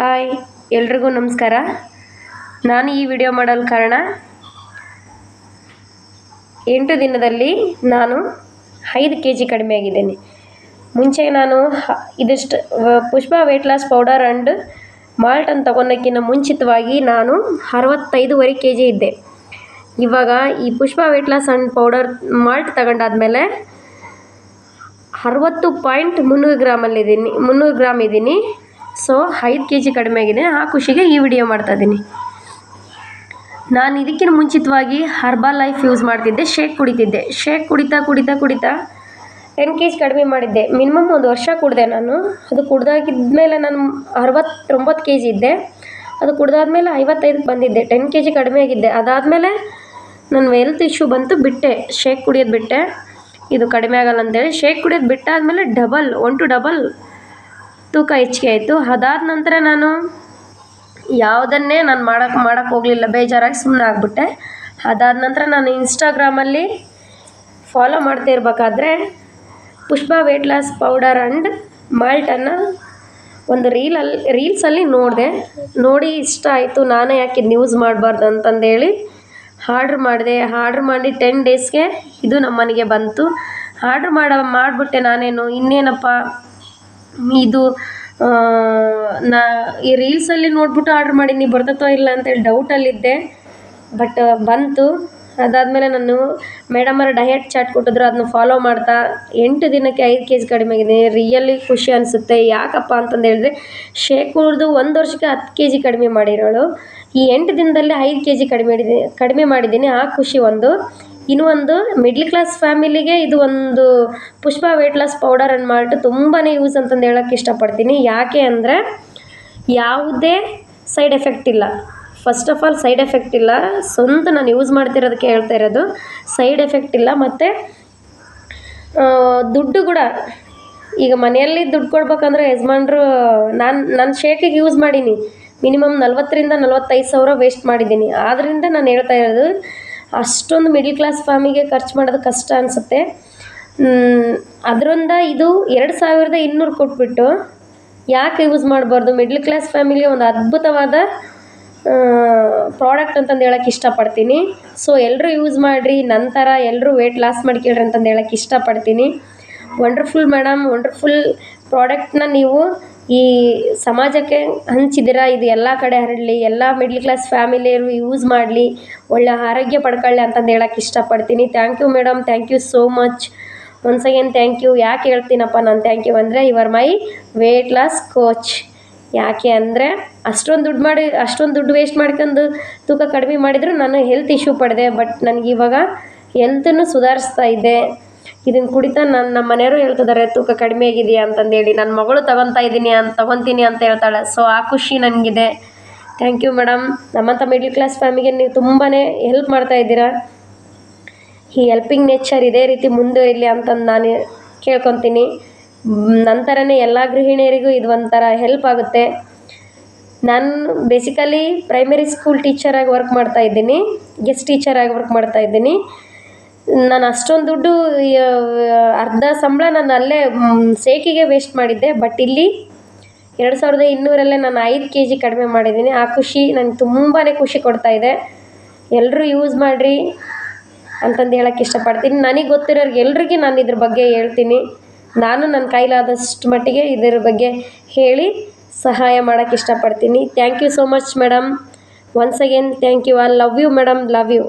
Hi, ಎಲ್ರಿಗೂ ನಮಸ್ಕಾರ. ನಾನು ಈ ವಿಡಿಯೋ ಮಾಡಲು ಕಾರಣ, ಎಂಟು ದಿನದಲ್ಲಿ ನಾನು ಐದು ಕೆ ಜಿ ಕಡಿಮೆ ಆಗಿದ್ದೇನೆ. ಮುಂಚೆ ನಾನು ಇದಿಷ್ಟು Pushpa weight loss powder and ಮಾಲ್ಟನ್ನು ತಗೊಂಡಕ್ಕಿಂತ ಮುಂಚಿತವಾಗಿ ನಾನು ಅರವತ್ತೈದುವರೆ ಕೆ ಜಿ ಇದ್ದೆ. ಇವಾಗ ಈ Pushpa weight loss and powder malt ತಗೊಂಡಾದ್ಮೇಲೆ ಅರವತ್ತು ಪಾಯಿಂಟ್ ಮುನ್ನೂರು ಗ್ರಾಮಲ್ಲಿದ್ದೀನಿ, ಮುನ್ನೂರು ಗ್ರಾಮ್ ಇದ್ದೀನಿ. ಸೊ ಐದು ಕೆ ಜಿ ಕಡಿಮೆ ಆಗಿದೆ. ಆ ಖುಷಿಗೆ ಈ ವಿಡಿಯೋ ಮಾಡ್ತಾ ಇದ್ದೀನಿ. ನಾನು ಇದಕ್ಕಿಂತ ಮುಂಚಿತವಾಗಿ ಹರ್ಬಲ್ ಲೈಫ್ ಯೂಸ್ ಮಾಡ್ತಿದ್ದೆ ಶೇಕ್ ಕುಡಿತಿದ್ದೆ. ಶೇಕ್ ಕುಡಿತಾ ಕುಡಿತಾ ಕುಡಿತಾ ಟೆನ್ ಕೆ ಜಿ ಕಡಿಮೆ ಮಾಡಿದ್ದೆ. ಮಿನಿಮಮ್ ಒಂದು ವರ್ಷ ಕುಡಿದೆ ನಾನು. ಅದು ಕುಡ್ದಾಗಿದ್ಮೇಲೆ ನಾನು ಅರವತ್ತೊಂಬತ್ತು ಕೆ ಜಿ ಇದ್ದೆ. ಅದು ಕುಡ್ದಾದ್ಮೇಲೆ ಐವತ್ತೈದಕ್ಕೆ ಬಂದಿದ್ದೆ. ಟೆನ್ ಕೆ ಜಿ ಕಡಿಮೆ ಆಗಿದ್ದೆ. ಅದಾದಮೇಲೆ ನನ್ನ ಹೆಲ್ತ್ ಇಶ್ಯೂ ಬಂತು, ಬಿಟ್ಟೆ. ಶೇಕ್ ಕುಡಿಯೋದು ಬಿಟ್ಟೆ. ಇದು ಕಡಿಮೆ ಆಗಲ್ಲ ಅಂತೇಳಿ. ಶೇಕ್ ಕುಡಿಯೋದು ಬಿಟ್ಟಾದಮೇಲೆ ಡಬಲ್ ಒನ್ ಟು ಡಬಲ್ ತೂಕ ಹೆಚ್ಚಿಗೆ ಆಯಿತು. ಅದಾದ ನಂತರ ನಾನು ಯಾವುದನ್ನೇ ನಾನು ಮಾಡೋಕ್ಕೆ ಮಾಡೋಕ್ಕೆ ಹೋಗಲಿಲ್ಲ, ಬೇಜಾರಾಗಿ ಸುಮ್ಮನೆ ಆಗಿಬಿಟ್ಟೆ. ಅದಾದ ನಂತರ ನಾನು ಇನ್ಸ್ಟಾಗ್ರಾಮಲ್ಲಿ ಫಾಲೋ ಮಾಡ್ತಾ ಇರಬೇಕಾದ್ರೆ Pushpa weight loss powder and ಮಾಲ್ಟನ್ನು ಒಂದು ರೀಲಲ್ಲಿ ರೀಲ್ಸಲ್ಲಿ ನೋಡಿದೆ. ನೋಡಿ ಇಷ್ಟ ಆಯಿತು, ನಾನೇ ಯಾಕೆ ಇದನ್ನ ಯೂಸ್ ಮಾಡಬಾರ್ದು ಅಂತಂದೇಳಿ ಆರ್ಡ್ರ್ ಮಾಡಿದೆ. ಆರ್ಡ್ರ್ ಮಾಡಿ ಟೆನ್ ಡೇಸ್ಗೆ ಇದು ನಮ್ಮ ಬಂತು. ಆರ್ಡ್ರ್ ಮಾಡ, ಮಾಡಿಬಿಟ್ಟೆ ನಾನೇನು. ಇನ್ನೇನಪ್ಪ? ಇದು ನಾ ಈ ರೀಲ್ಸಲ್ಲಿ ನೋಡ್ಬಿಟ್ಟು ಆರ್ಡ್ರ್ ಮಾಡೀನಿ ಬರ್ತತೋ ಇಲ್ಲ ಅಂತೇಳಿ ಡೌಟಲ್ಲಿದ್ದೆ ಬಟ್ ಬಂತು. ಅದಾದಮೇಲೆ ನಾನು ಮೇಡಮರ ಡಯಟ್ ಚಾಟ್ ಕೊಟ್ಟಿದ್ರು ಅದನ್ನ ಫಾಲೋ ಮಾಡ್ತಾ, ಎಂಟು ದಿನಕ್ಕೆ ಐದು ಕೆ ಜಿ ಕಡಿಮೆ ಆಗಿದೆ. ರಿಯಲಿ ಖುಷಿ ಅನಿಸುತ್ತೆ. ಯಾಕಪ್ಪ ಅಂತಂದು ಹೇಳಿದ್ರೆ ಶೇಕ್ ಒಂದು ವರ್ಷಕ್ಕೆ ಹತ್ತು ಕೆ ಜಿ ಕಡಿಮೆ ಮಾಡಿರೋಳು. ಈ ಎಂಟು ದಿನದಲ್ಲಿ ಐದು ಕೆ ಜಿ ಕಡಿಮೆ ಕಡಿಮೆ ಮಾಡಿದ್ದೀನಿ. ಆ ಖುಷಿ ಒಂದು. ಇನ್ನೂ ಒಂದು ಮಿಡ್ಲ್ ಕ್ಲಾಸ್ ಫ್ಯಾಮಿಲಿಗೆ ಇದು ಒಂದು Pushpa weight loss powder and malt ತುಂಬಾ ಯೂಸ್ ಅಂತಂದು ಹೇಳೋಕ್ಕೆ ಇಷ್ಟಪಡ್ತೀನಿ. ಯಾಕೆ ಅಂದರೆ ಯಾವುದೇ ಸೈಡ್ ಎಫೆಕ್ಟ್ ಇಲ್ಲ. First of all side effect ಇಲ್ಲ. ಸ್ವಂತ ನಾನು ಯೂಸ್ ಮಾಡ್ತಿರೋದಕ್ಕೆ ಹೇಳ್ತಾ ಇರೋದು. ಸೈಡ್ ಎಫೆಕ್ಟ್ ಇಲ್ಲ ಮತ್ತು ದುಡ್ಡು ಕೂಡ. ಈಗ ಮನೆಯಲ್ಲಿ ದುಡ್ಡು ಕೊಡ್ಬೇಕಂದ್ರೆ ಯಜಮಾನ್ರು, ನಾನು ನನ್ನ ಶೇಕಿಗೆ ಯೂಸ್ ಮಾಡೀನಿ. ಮಿನಿಮಮ್ ನಲ್ವತ್ತರಿಂದ ನಲ್ವತ್ತೈದು ಸಾವಿರ ವೇಸ್ಟ್ ಮಾಡಿದ್ದೀನಿ. ಆದ್ದರಿಂದ ನಾನು ಹೇಳ್ತಾ ಇರೋದು ಅಷ್ಟೊಂದು ಮಿಡ್ಲ್ ಕ್ಲಾಸ್ ಫ್ಯಾಮಿಗೆ ಖರ್ಚು ಮಾಡೋದು ಕಷ್ಟ ಅನಿಸುತ್ತೆ. ಅದರಿಂದ ಇದು ಎರಡು ಸಾವಿರದ ಇನ್ನೂರು ಕೊಟ್ಬಿಟ್ಟು ಯಾಕೆ ಯೂಸ್ ಮಾಡಬಾರ್ದು? ಮಿಡ್ಲ್ ಕ್ಲಾಸ್ ಫ್ಯಾಮಿಲಿಗೆ ಒಂದು ಅದ್ಭುತವಾದ ಪ್ರಾಡಕ್ಟ್ ಅಂತಂದು ಹೇಳಕ್ಕೆ ಇಷ್ಟಪಡ್ತೀನಿ. ಸೊ ಎಲ್ಲರೂ ಯೂಸ್ ಮಾಡಿರಿ, ನಂತರ ಎಲ್ಲರೂ ವೆಯ್ಟ್ ಲಾಸ್ ಮಾಡ್ಕೊಳ್ರಿ ಅಂತಂದು ಹೇಳಕ್ಕೆ ಇಷ್ಟಪಡ್ತೀನಿ. ವಂಡರ್ಫುಲ್ ಮೇಡಮ್ ವಂಡರ್ಫುಲ್ ಪ್ರಾಡಕ್ಟ್ನ ನೀವು ಈ ಸಮಾಜಕ್ಕೆ ಹಂಚಿದ್ದೀರಾ ಇದು ಎಲ್ಲ ಕಡೆ ಹರಡಲಿ, ಎಲ್ಲ ಮಿಡ್ಲ್ ಕ್ಲಾಸ್ ಫ್ಯಾಮಿಲಿಯರು ಯೂಸ್ ಮಾಡಲಿ, ಒಳ್ಳೆ ಆರೋಗ್ಯ ಪಡ್ಕೊಳ್ಳಿ ಅಂತಂದು ಹೇಳಕ್ಕೆ ಇಷ್ಟಪಡ್ತೀನಿ. Thank you madam thank you so much once again thank you ಯಾಕೆ ಹೇಳ್ತೀನಪ್ಪ ನಾನು ಥ್ಯಾಂಕ್ ಯು ಅಂದರೆ ಇವರ್ ಮೈ ವೇಟ್ ಲಾಸ್ ಕೋಚ್ ಯಾಕೆ ಅಂದರೆ, ಅಷ್ಟೊಂದು ದುಡ್ಡು ಮಾಡಿ, ಅಷ್ಟೊಂದು ದುಡ್ಡು ವೇಸ್ಟ್ ಮಾಡ್ಕೊಂಡು ತೂಕ ಕಡಿಮೆ ಮಾಡಿದರೂ ನಾನು ಹೆಲ್ತ್ ಇಶ್ಯೂ ಪಡೆದೆ ಬಟ್ ನನಗೆ ಇವಾಗ ಹೆಲ್ತನ್ನು ಸುಧಾರಿಸ್ತಾ ಇದ್ದೆ. ಇದನ್ನು ಕುಡಿತಾ ನನ್ನ ನಮ್ಮ ಮನೆಯವರು ಹೇಳ್ತಿದ್ದಾರೆ ತೂಕ ಕಡಿಮೆ ಆಗಿದೆಯಾ? ಅಂತಂದೇಳಿ. ನನ್ನ ಮಗಳು ತಗೊತಾ ಇದ್ದೀನಿ ಅಂತ ತಗೊತೀನಿ ಅಂತ ಹೇಳ್ತಾಳೆ. ಸೊ ಆ ಖುಷಿ ನನಗಿದೆ. ಥ್ಯಾಂಕ್ ಯು ಮೇಡಮ್ ನಮ್ಮಂಥ ಮಿಡ್ಲ್ ಕ್ಲಾಸ್ ಫ್ಯಾಮಿಲಿಗೆ ನೀವು ತುಂಬಾ ಹೆಲ್ಪ್ ಮಾಡ್ತಾ ಇದ್ದೀರಾ? ಈ ಹೆಲ್ಪಿಂಗ್ ನೇಚರ್ ಇದೇ ರೀತಿ ಮುಂದುವರಿಲಿ ಅಂತಂದು ನಾನು ಕೇಳ್ಕೊತೀನಿ. ನಂತರನೇ ಎಲ್ಲ ಗೃಹಿಣಿಯರಿಗೂ ಇದು ಒಂಥರ ಹೆಲ್ಪ್ ಆಗುತ್ತೆ. ನಾನು ಬೇಸಿಕಲಿ ಪ್ರೈಮರಿ ಸ್ಕೂಲ್ ಟೀಚರಾಗಿ ವರ್ಕ್ ಮಾಡ್ತಾ ಇದ್ದೀನಿ. ಗೆಸ್ಟ್ ಟೀಚರಾಗಿ ವರ್ಕ್ ಮಾಡ್ತಾ ಇದ್ದೀನಿ. ನಾನು ಅಷ್ಟೊಂದು ದುಡ್ಡು ಅರ್ಧ ಸಂಬಳ ನಾನು ಅಲ್ಲೇ ಸೇಕಿಗೆ ವೇಸ್ಟ್ ಮಾಡಿದ್ದೆ. ಬಟ್ ಇಲ್ಲಿ ಎರಡು ಸಾವಿರದ ಇನ್ನೂರಲ್ಲೇ ನಾನು ಐದು ಕೆ ಜಿ ಕಡಿಮೆ ಮಾಡಿದ್ದೀನಿ. ಆ ಖುಷಿ ನನಗೆ ತುಂಬಾ ಖುಷಿ ಕೊಡ್ತಾ ಇದೆ. ಎಲ್ಲರೂ ಯೂಸ್ ಮಾಡಿರಿ ಅಂತಂದು ಹೇಳೋಕ್ಕೆ ಇಷ್ಟಪಡ್ತೀನಿ. ನನಗೆ ಗೊತ್ತಿರೋರಿಗೆ ಎಲ್ರಿಗೆ ನಾನು ಇದ್ರ ಬಗ್ಗೆ ಹೇಳ್ತೀನಿ. ನಾನು ನನ್ನ ಕೈಲಾದಷ್ಟು ಮಟ್ಟಿಗೆ ಇದರ ಬಗ್ಗೆ ಹೇಳಿ ಸಹಾಯ ಮಾಡೋಕ್ಕೆ ಇಷ್ಟಪಡ್ತೀನಿ. Thank you so much madam once again thank you I love you madam love you